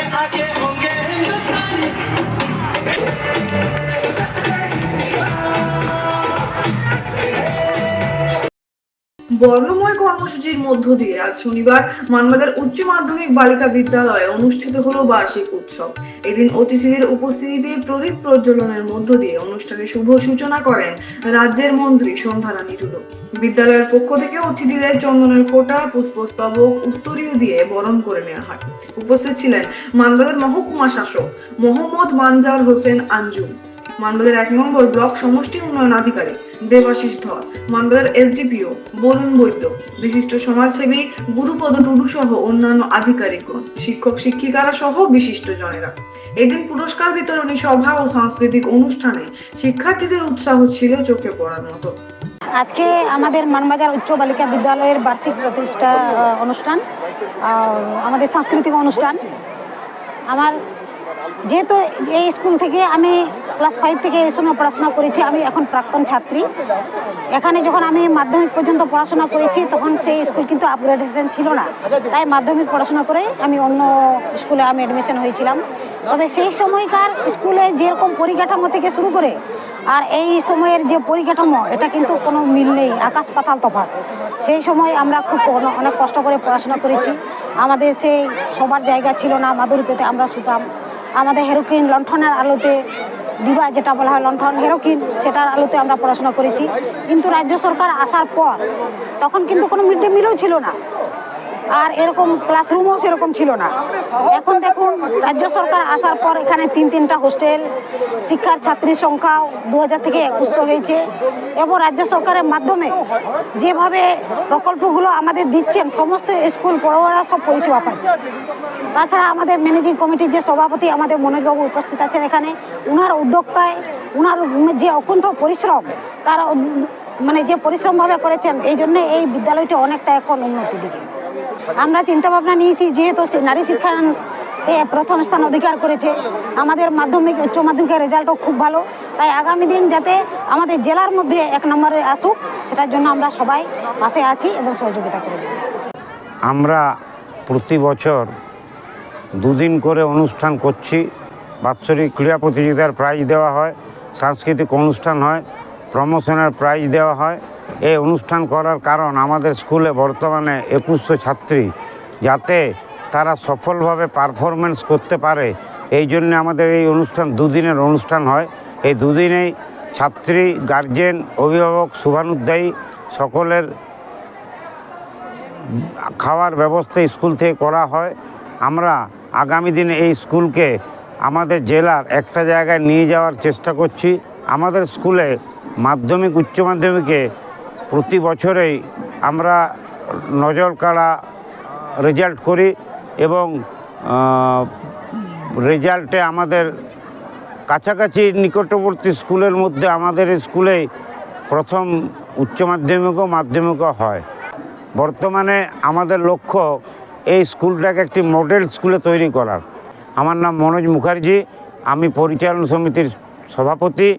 आगे होंगे हिंदुस्तानी বর্ণময় কর্মসূচির মধ্য দিয়ে আজ শনিবার মানবাজার উচ্চ মাধ্যমিক বালিকা বিদ্যালয়ে অনুষ্ঠিত হলো বার্ষিক উৎসব। এদিন অতিথিদের উপস্থিতিতে প্রদীপ প্রজ্বলনের মধ্য দিয়ে অনুষ্ঠানের শুভ সূচনা করেন রাজ্যের মন্ত্রী সন্ধ্যারানী টুডু। বিদ্যালয়ের পক্ষ থেকে অতিথিদের চন্দনের ফোঁটা, পুষ্পস্তবক, উত্তরীয় দিয়ে বরণ করে নেওয়া হয়। উপস্থিত ছিলেন মানবাজার মহকুমা শাসক মোহাম্মদ মানজার হোসেন আঞ্জুম মানবাজার এক নম্বর ব্লক সমষ্টি উন্নয়ন আধিকারিক দেবাশিস ধর মানবাজার এসডিপিও বরুণ বৈদ্য, বিশিষ্ট সমাজসেবী গুরুপদ টুডু সহ অন্যান্য আধিকারিকগণ, শিক্ষক শিক্ষিকারা সহ বিশিষ্ট জনেরা। এদিন পুরস্কার বিতরণী সভা ও সাংস্কৃতিক অনুষ্ঠানে শিক্ষার্থীদের উৎসাহ ছিল চোখে পড়ার মতো। আজকে আমাদের মানবাজার উচ্চ বালিকা বিদ্যালয়ের বার্ষিক প্রতিষ্ঠা অনুষ্ঠান আমাদের সাংস্কৃতিক অনুষ্ঠান। আমার যেহেতু এই স্কুল থেকে আমি ক্লাস ফাইভ থেকে এই সময় পড়াশোনা করেছি, আমি এখন প্রাক্তন ছাত্রী। এখানে যখন আমি মাধ্যমিক পর্যন্ত পড়াশোনা করেছি, তখন সেই স্কুল কিন্তু আপগ্রেডেশন ছিল না। তাই মাধ্যমিক পড়াশোনা করে আমি অন্য স্কুলে আমি অ্যাডমিশন হয়েছিলাম। তবে সেই সময়কার স্কুলে যেরকম পরিকাঠামো থেকে শুরু করে, আর এই সময়ের যে পরিকাঠামো, এটা কিন্তু কোনো মিল নেই, আকাশ পাতাল তফাৎ। সেই সময় আমরা খুব অনেক কষ্ট করে পড়াশোনা করেছি। আমাদের সেই সবার জায়গা ছিল না, মাদুর পেতে আমরা শুতাম। আমাদের হেরোকিন লণ্ঠনের আলোতে দিবা যেটা বলা হয় লণ্ঠন হেরোকিন সেটার আলোতে আমরা পড়াশোনা করেছি। কিন্তু রাজ্য সরকার আসার পর তখন কিন্তু কোনো মিড ডে মিলও ছিল না। আর এরকম ক্লাসরুমও সেরকম ছিল না। এখন দেখুন, রাজ্য সরকার আসার পর এখানে তিন, তিনটা হোস্টেল শিক্ষার ছাত্রীর সংখ্যাও দু হাজার থেকে একুশশো হয়েছে এবং রাজ্য সরকারের মাধ্যমে যেভাবে প্রকল্পগুলো আমাদের দিচ্ছেন, সমস্ত স্কুল পড়ুয়ারা সব পরিষেবা পাচ্ছে। তাছাড়া আমাদের ম্যানেজিং কমিটির যে সভাপতি আমাদের মনোজবাবু উপস্থিত আছেন এখানে, উনার উদ্যোক্তায়, উনার যে অকুণ্ঠ পরিশ্রম, তার মানে যে পরিশ্রমভাবে করেছেন, এই জন্য এই বিদ্যালয়টি অনেকটা এখন উন্নতির দিকে। আমরা চিন্তা ভাবনা নিয়েছি, যেহেতু নারী শিক্ষাতে প্রথম স্থান অধিকার করেছে, আমাদের মাধ্যমিক, উচ্চ মাধ্যমিকের রেজাল্টও খুব ভালো। তাই আগামী দিন যাতে আমাদের জেলার মধ্যে এক নম্বরে আসুক, সেটার জন্য আমরা সবাই পাশে আছি এবং সহযোগিতা করে আমরা প্রতি বছর দুদিন করে অনুষ্ঠান করছি। বাৎসরিক ক্রীড়া প্রতিযোগিতার প্রাইজ দেওয়া হয়, সাংস্কৃতিক অনুষ্ঠান হয় প্রমোশনের প্রাইজ দেওয়া হয়। এই অনুষ্ঠান করার কারণ আমাদের স্কুলে বর্তমানে একুশশো ছাত্রী, যাতে তারা সফলভাবে পারফরমেন্স করতে পারে। এই জন্য আমাদের এই অনুষ্ঠান দুদিনের অনুষ্ঠান হয়। এই দুদিনেই ছাত্রী গার্জেন অভিভাবক, শুভানুধ্যায়ী সকলের খাওয়ার ব্যবস্থা স্কুল থেকে করা হয়। আমরা আগামী দিনে এই স্কুলকে আমাদের জেলার একটা জায়গায় নিয়ে যাওয়ার চেষ্টা করছি। আমাদের স্কুলে মাধ্যমিক, উচ্চ মাধ্যমিকে প্রতি বছরেই আমরা নজর কাড়া রেজাল্ট করি এবং রেজাল্টে আমাদের কাছাকাছি নিকটবর্তী স্কুলের মধ্যে আমাদের স্কুলেই প্রথম উচ্চ মাধ্যমিক ও মাধ্যমিকও হয়। বর্তমানে আমাদের লক্ষ্য এই স্কুলটাকে একটি মডেল স্কুলে তৈরি করার। আমার নাম মনোজ মুখার্জি, আমি পরিচালন সমিতির সভাপতি।